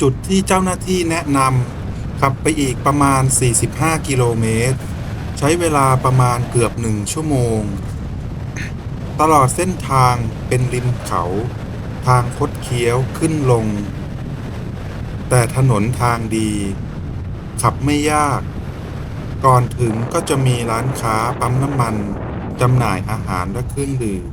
จุดที่เจ้าหน้าที่แนะนำขับไปอีกประมาณ 45 กิโลเมตร ใช้เวลาประมาณเกือบหนึ่งชั่วโมง ตลอดเส้นทางเป็นริมเขา ทางคดเคี้ยวขึ้นลง แต่ถนนทางดี ขับไม่ยาก ก่อนถึงก็จะมีร้านค้าปั๊มน้ำมันจำหน่ายอาหารและเครื่องดื่ม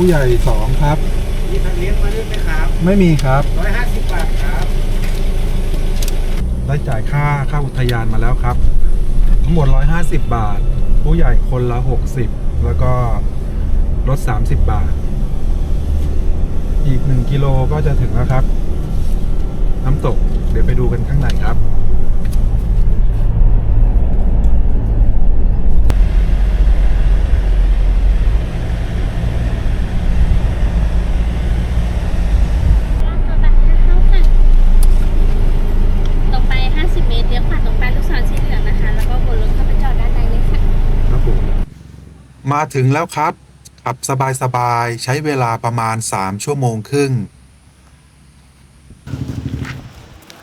ผู้ใหญ่สองครับ มีทางเลี้ยงมาด้วยไหมครับไม่มีครับ150บาทครับได้จ่ายค่าค่าอุทยานมาแล้วครับ ทั้งหมด 150 บาท ผู้ใหญ่คนละ 60 แล้วก็ลด 30 บาท อีก 1 กิโลก็จะถึงแล้วครับ น้ำตกเดี๋ยวไปดูกันข้างในครับ ลาดกระบังเข้าค่ะต่อไป 50 เมตรเลี้ยวขวาตรงไปลูกศรสีเหลืองนะคะ แล้วก็วนรถเข้าไปจอดด้านในเลยค่ะ ครับผม มาถึงแล้วครับ ขับสบายๆ ใช้เวลาประมาณ 3 ชั่วโมงครึ่ง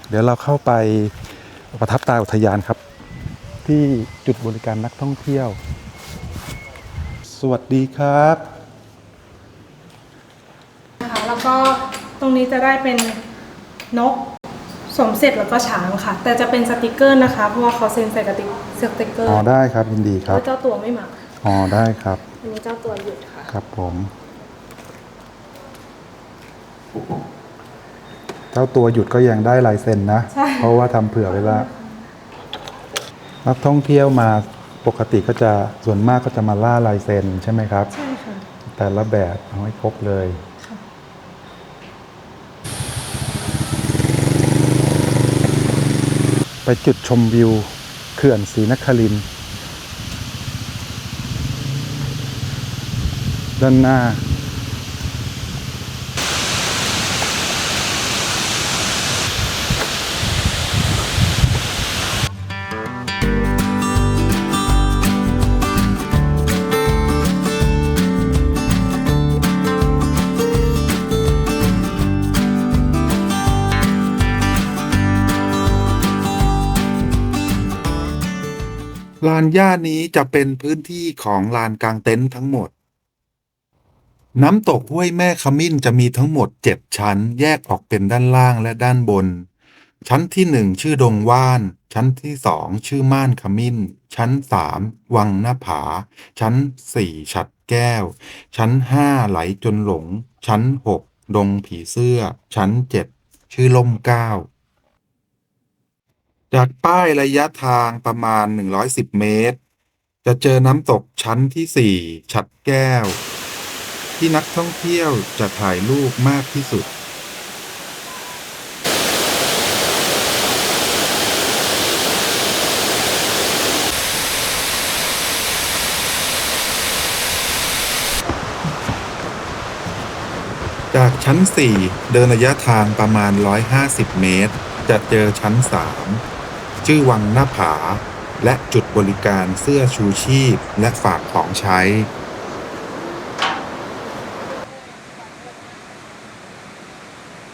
เดี๋ยวเราเข้าไปประทับตาอุทยานครับ ที่จุดบริการนักท่องเที่ยว สวัสดีครับ นะคะแล้วก็ตรงนี้จะได้เป็นนกสวมเสร็จแล้วก็ช้างค่ะ แต่จะเป็นสติกเกอร์นะคะ เพราะว่าเขาเซ็นใส่กระติกสติกเกอร์อ๋อได้ครับยินดีคเพรับราะเจ้าตัวไม่มา อ๋อได้ครับอันนี้เจ้าตัวหยุดค่ะ ครับผม เจ้าตัวหยุดก็ยังได้ลายเซ็นนะ ใช่ เพราะว่าทำเผื่อไว้แล้วนักท่องเที่ยวมาปกติก็จะส่วนมากก็จะมาล่าลายเซ็นใช่ไหมครับ ใช่ค่ะ แต่ละแบบเอาให้ครบเลย ค่ะ ไปจุดชมวิวเขื่อนศรีนครินทร์ ด้านหน้า ลานหญ้านี้จะเป็นพื้นที่ของลานกลางเต็นท์ทั้งหมด น้ำตกห้วยแม่ขมิ้นจะมีทั้งหมดเจ็ดชั้น แยกออกเป็นด้านล่างและด้านบน ชั้นที่หนึ่งชื่อดงว่าน ชั้นที่สองชื่อม่านขมิ้น ชั้นสามวังหน้าผา ชั้นสี่ฉัดแก้ว ชั้นห้าไหลจนหลง ชั้นหกดงผีเสื้อ ชั้นเจ็ดชื่อล่มเก้าจากป้ายระยะทางประมาณ 110 เมตร จะเจอน้ำตกชั้นที่ 4 ฉัดแก้ว ที่นักท่องเที่ยวจะถ่ายรูปมากที่สุด จากชั้น 4 เดินระยะทางประมาณ 150 เมตร จะเจอชั้น 3 ชื่อวังหน้าผา และจุดบริการเสื้อชูชีพและฝากของใช้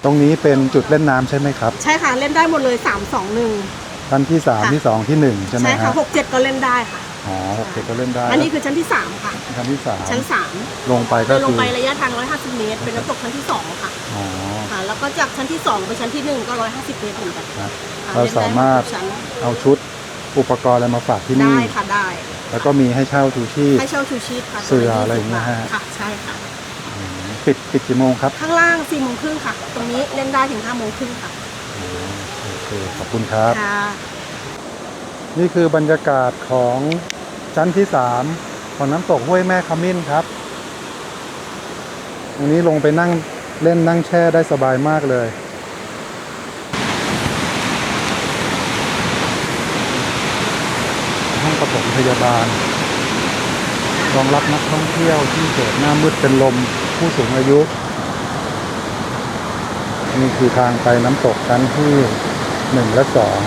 ตรงนี้เป็นจุดเล่นน้ำใช่ไหมครับ ใช่ค่ะเล่นได้หมดเลย3 2 1ชั้นที่3ค่ะ ที่2ที่1ใช่ไหมใช่คค่ะรับ6 7 ก็เล่นได้ค่ะ อ๋อโอเคก็เล่นได้อันนี้คือชั้นที่ 3 ค่ะ ชั้นที่ชั้น3ลงไป3ก็เดินลคืงอไประยะทาง 150 เมตร เป็นน้ำตกชั้นที่ 2 ค่ะอ๋อ ค่ะ แล้วก็จากชั้นที่ 2 ไปชั้นที่ 1 ก็ 150 เมตรเหมือนกันครับค่ะเราสามารถ เล่นได้หมดทุกชั้นเอาชุดอุปกรณ์อะไรมาฝากที่ได้นี่ค่ะได้แล้วก็มีให้เช่าชูชีพ ให้เช่าชูชีพค่ะเสืออะไรอย่างเงี้ยฮะ ค่ะใช่ค่ะ ปิดปิดกี่โมงครับ ข้างล่าง4โมงครึ่งค่ะ ตรงนี้เล่นได้ถึง5โมงครึ่งค่ะโอเคขอบคุณครับ ค่ะนี่คือบรรยากาศของชั้นที่3ขของน้ำตกห้วยแม่ขมิ้นครับตรงนี้ลงไปนั่งเล่นนั่งแช่ได้สบายมากเลย ห้องปฐมพยาบาลรองรับนักท่องเที่ยวที่เกิดหน้ามืดเป็นลม ผู้สูงอายุ นี่คือทางไปน้ำตกชั้นที่หนึ่งและสอง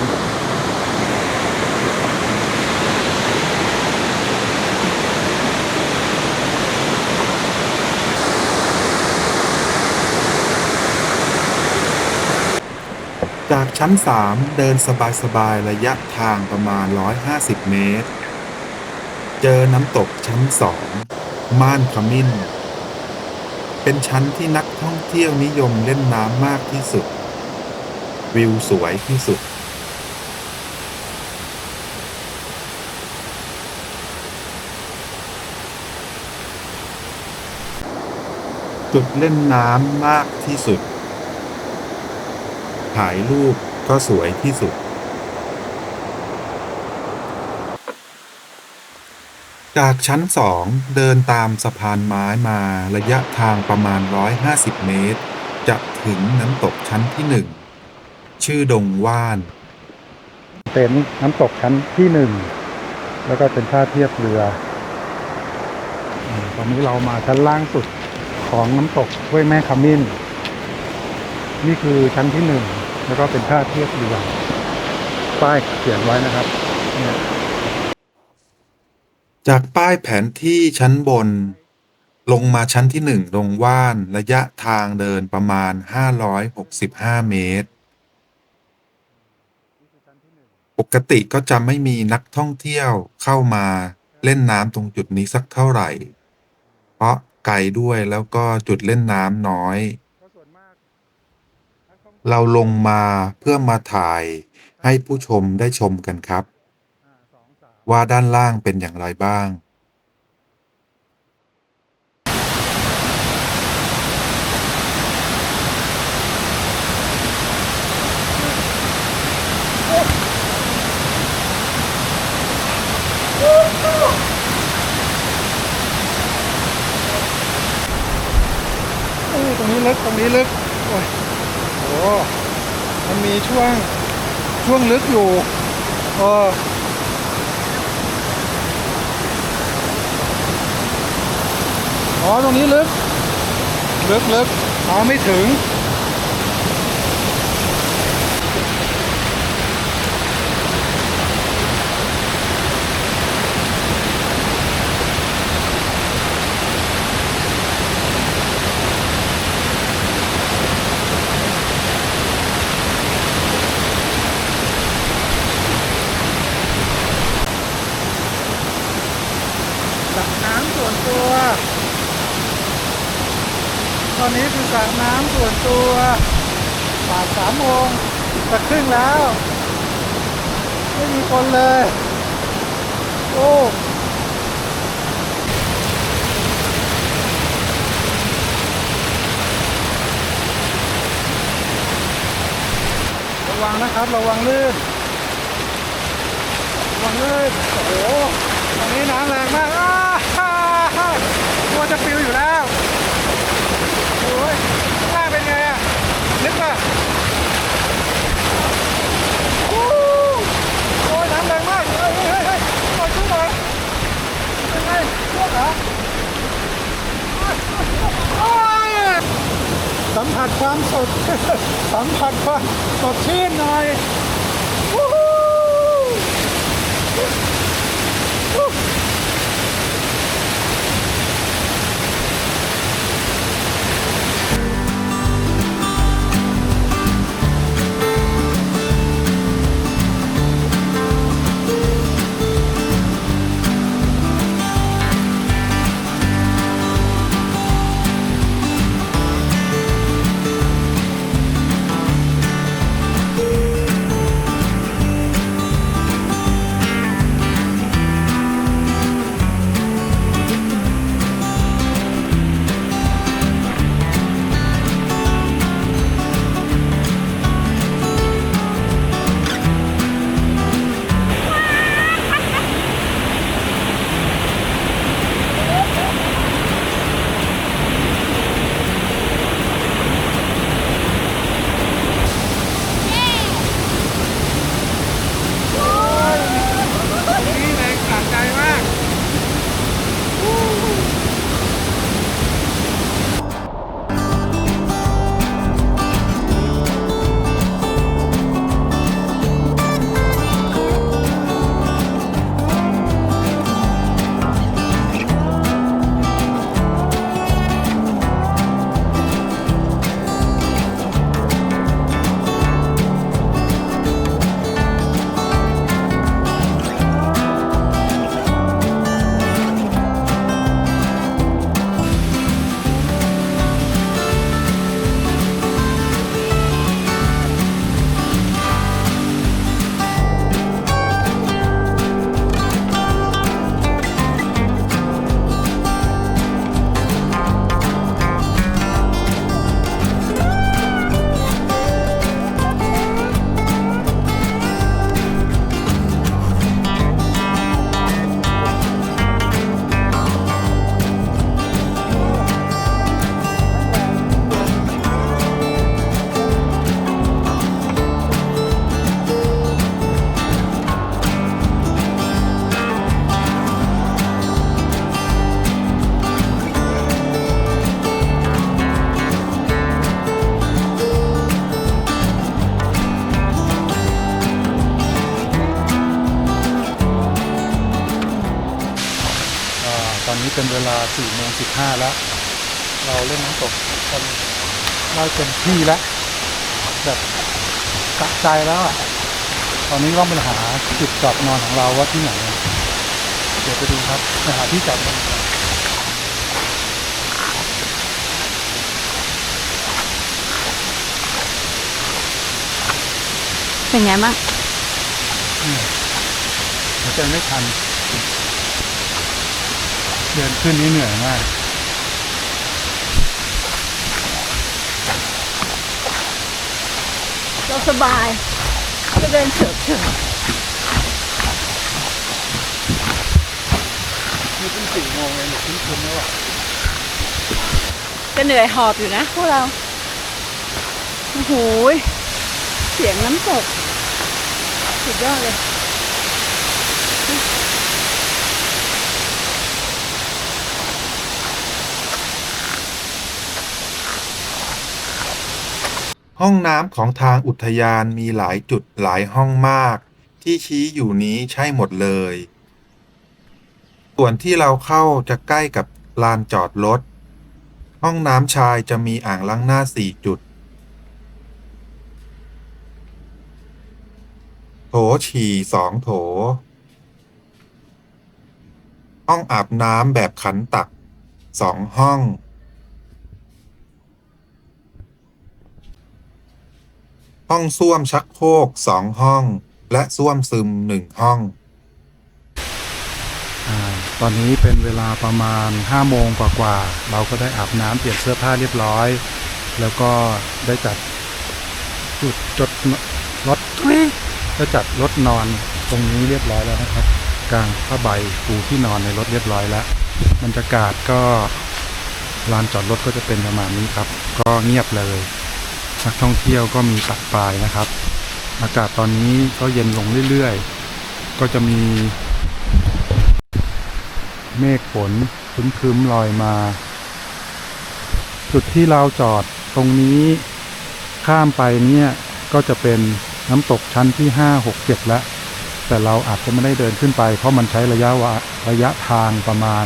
จากชั้น 3 เดินสบายๆ ระยะทางประมาณ 150 เมตร เจอน้ำตกชั้น 2 ม่านขมิ้น เป็นชั้นที่นักท่องเที่ยวนิยมเล่นน้ำมากที่สุด วิวสวยที่สุด จุดเล่นน้ำมากที่สุด ถ่ายรูปก็สวยที่สุด จากชั้นสองเดินตามสะพานไม้มาระยะทางประมาณ 150 เมตร จะถึงน้ำตกชั้นที่หนึ่งชื่อดงว่าน เป็นน้ำตกชั้นที่หนึ่งแล้วก็เป็นท่าเทียบเรือ ตอนนี้เรามาชั้นล่างสุดของน้ำตกห้วยแม่ขมิ้น นี่คือชั้นที่หนึ่งแล้วก็เป็นท่าเทียบเรือ ป้ายเขียนไว้นะครับเนี่ย จากป้ายแผนที่ชั้นบน ลงมาชั้นที่หนึ่งลงว่านระยะทางเดินประมาณ 565 เมตร ปกติก็จะไม่มีนักท่องเที่ยวเข้ามาเล่นน้ำตรงจุดนี้สักเท่าไหร่ เพราะไกลด้วยแล้วก็จุดเล่นน้ำน้อย เราลงมาเพื่อมาถ่ายให้ผู้ชมได้ชมกันครับ ว่าด้านล่างเป็นอย่างไรบ้างโอ้ตรงนี้ลึกตรงนี้ลึก โอ้ยโอ้มันมีช่วงช่วงลึกอยู่เออ อ๋อตรงนี้ลึก ลึกลึกเอาไม่ถึง สระน้ำส่วนตัว ต อนนี้คือสระน้ำส่วนตัวบ่ายสามโมงจะครึ่งแล้ว ไม่มีคนเลย โอ้ระวังนะครับระวังลื่นระวังลื่นโอ้โหตรงนี้น้ำแรงมากอ้าฮ่าฮ่าตัวจะปิวอยู่แล้ว อ้ยข้างล่างเป็นไงอะลึกป่ะโอ้โอ้ยน้ำแรงมากเฮ้ยเฮ้ยเฮ้ยหน่อยช่วยหน่อยเป็นไงช่วยเหรอโอ้ยสัมผัสความสด สัมผัสความสดชื่นหน่อย 4โมง15แล้ว เราเล่นน้ำตกกันได้เต็มที่แล้ว แบบสะใจแล้วอะตอนนี้ต้องไปหาจุดจอดนอนของเราว่าที่ไหน เดี๋ยวไปดูครับไปหาที่จอดนอนกันเป็นไงบ้างหายใจไม่ทัน เดินขึ้นนี่เหนื่อยมาก เราสบายก็เดินเฉิบเฉิบนี่เพิ่งสี่โมงเองขึ้นคืนแล้วอะจะเหนื่อยหอบอยู่นะพวกเรา โอ้โหยเสียงน้ำตก สุดยอดเลย ห้องน้ำของทางอุทยานมีหลายจุดหลายห้องมาก ที่ชี้อยู่นี้ใช่หมดเลย ส่วนที่เราเข้าจะใกล้กับลานจอดรถ ห้องน้ำชายจะมีอ่างล้างหน้าสี่จุด โถฉี่สองโถ ห้องอาบน้ำแบบขันตักสองห้อง ห้องส้วมชักโครกสองห้อง และส้วมซึมหนึ่งห้อง อ่าตอนนี้เป็นเวลาประมาณ5โมงกว่าๆเราก็ได้อาบน้ำเปลี่ยนเสื้อผ้าเรียบร้อย แล้วก็ได้จัดจุดจดรถได้จัดรถนอนตรงนี้เรียบร้อยแล้วนะครับ กลางผ้าใบปูที่นอนในรถเรียบร้อยแล้วบรรยากาศก็ลานจอดรถก็จะเป็นประมาณนี้ครับ ก็เงียบเลย นักท่องเที่ยวก็มีปักปลายนะครับ อากาศตอนนี้ก็เย็นลงเรื่อยๆ ก็จะมี เมฆฝนคึ้มๆลอยมา จุดที่เราจอดตรงนี้ข้ามไปเนี่ยก็จะเป็นน้ำตกชั้นที่ 5 6 7 แล้ว แต่เราอาจจะไม่ได้เดินขึ้นไป เพราะมันใช้ระยะวะระยะทางประมาณ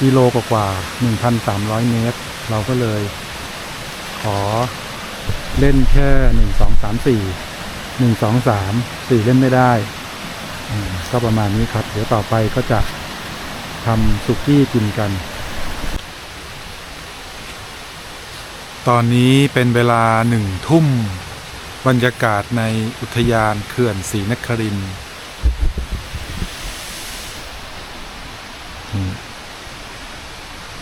กิโลกว่าๆ1,300 เมตร เราก็เลย ขอ เล่นแค่1 2 3 4 1 2 3 4เล่นไม่ได้ก็ประมาณนี้ครับ เดี๋ยวต่อไปก็จะทำสุกี้กินกัน ตอนนี้เป็นเวลาหนึ่งทุ่ม บรรยากาศในอุทยานเขื่อนศรีนคริน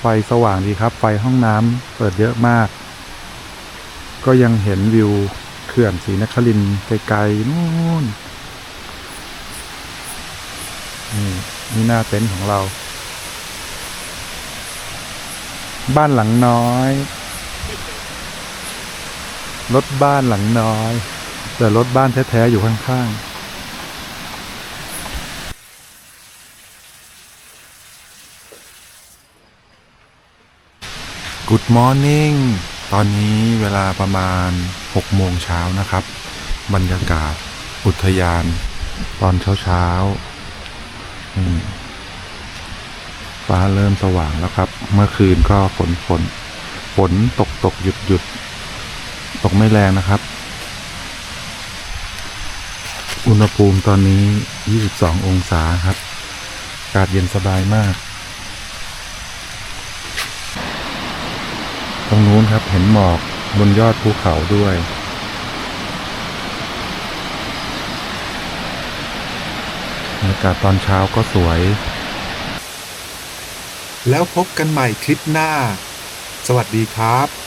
ไฟสว่างดีครับ ไฟห้องน้ำเปิดเยอะมาก ก็ยังเห็นวิวเขื่อนศรีนครินไกลๆนู่นนี่นี่หน้าเต็นท์ของเรา บ้านหลังน้อยรถบ้านหลังน้อย แต่รถบ้านแท้ๆอยู่ข้างๆ Good morning ตอนนี้เวลาประมาณ 6 โมงเช้านะครับ บรรยากาศอุทยาน ตอนเช้าๆอืมฟ้าเริ่มสว่างแล้วครับ เมื่อคืนก็ฝนฝน ฝนตกตกหยุดหยุดตกไม่แรงนะครับ อุณหภูมิตอนนี้ 22 องศาครับ อากาศเย็นสบายมาก ตรงนู้นครับเห็นหมอกบนยอดภูเขาด้วย บรรยากาศตอนเช้าก็สวย แล้วพบกันใหม่คลิปหน้า สวัสดีครับ